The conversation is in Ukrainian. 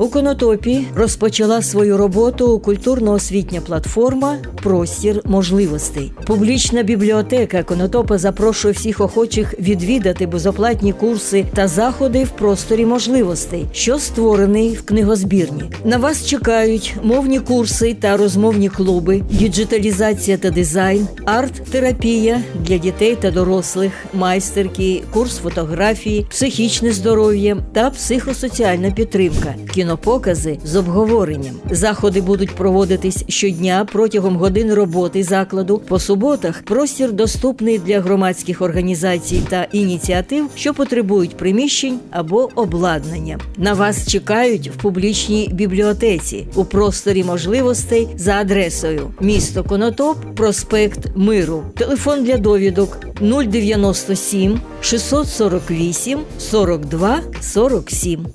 У Конотопі розпочала свою роботу культурно-освітня платформа Простір можливостей. Публічна бібліотека Конотопа запрошує всіх охочих відвідати безоплатні курси та заходи в просторі можливостей, що створений в книгозбірні. На вас чекають мовні курси та розмовні клуби, діджиталізація та дизайн, арт-терапія для дітей та дорослих, майстерки, курс фотографії, психічне здоров'я та психосоціальна підтримка, кінопокази з обговоренням. Заходи будуть проводитись щодня протягом годин роботи закладу. По суботах простір доступний для громадських організацій та ініціатив, що потребують приміщень або обладнання. На вас чекають в публічній бібліотеці у просторі можливостей за адресою місто Конотоп, проспект Миру. Телефон для довідок 097 648 42 47.